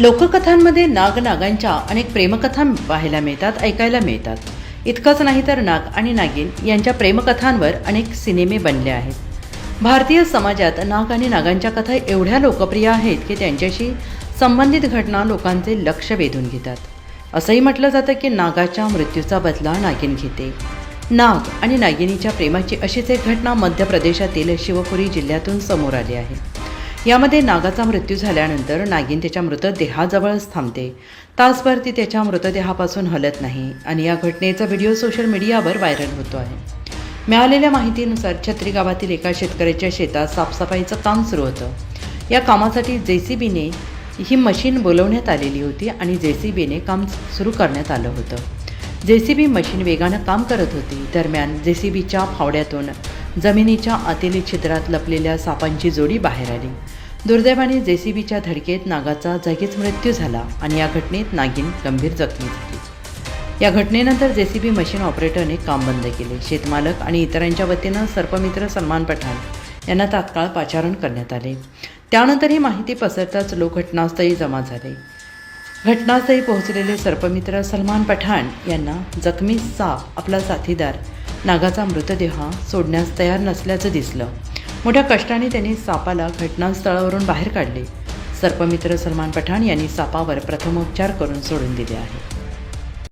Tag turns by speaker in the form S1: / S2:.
S1: लोककथांमध्ये नाग नागांच्या अनेक प्रेमकथा पाहायला मिळतात ऐकायला मिळतात. इतकंच नाही तर नाग आणि नागिन यांच्या प्रेमकथांवर अनेक सिनेमे बनले आहेत. भारतीय समाजात नाग आणि नागांच्या कथा एवढ्या लोकप्रिय आहेत की त्यांच्याशी संबंधित घटना लोकांचे लक्ष वेधून घेतात. असंही म्हटलं जातं की नागाच्या मृत्यूचा बदला नागिन घेते. नाग आणि नागिनीच्या प्रेमाची अशीच एक घटना मध्य प्रदेशातील शिवपुरी जिल्ह्यातून समोर आली आहे. यामध्ये नागाचा मृत्यू झाल्यानंतर नागिन त्याच्या मृतदेहाजवळच थांबते. तासभर ती त्याच्या मृतदेहापासून हलत नाही आणि या घटनेचा व्हिडिओ सोशल मीडियावर व्हायरल होतो आहे मिळालेल्या माहितीनुसार छत्री गावातील एका शेतकऱ्याच्या शेतात साफसफाईचं काम सुरू होतं. या कामासाठी जे सी बीने ही मशीन बोलवण्यात आलेली होती आणि जे सी बीने काम सुरू करण्यात आलं होतं. जे सी बी मशीन वेगानं काम करत होती. दरम्यान जे सी बीच्या फावड्यातून जमिनीच्या आतील छिद्रात लपलेल्या सापांची जोडी बाहेर आली. दुर्दैवाने जे सी बीच्या धडकेत नागाचा जागीच मृत्यू झाला आणि या घटनेत नागिन गंभीर जखमी झाली. या घटनेनंतर जे सी बी मशीन ऑपरेटरने काम बंद केले. शेतमालक आणि इतरांच्या वतीनं सर्पमित्र सलमान पठाण यांना तात्काळ पाचारण करण्यात आले. त्यानंतर ही माहिती पसरताच लोक घटनास्थळी जमा झाले. घटनास्थळी पोहोचलेले सर्पमित्र सलमान पठाण यांना जखमी साप आपला साथीदार नागाचा मृतदेह सोडण्यास तयार नसल्याचं दिसलं. मोठ्या कष्टाने त्यांनी सापाला घटनास्थळावरून बाहेर काढले. सर्पमित्र सलमान पठाण यांनी सापावर प्रथमोपचार करून सोडून दिले आहे.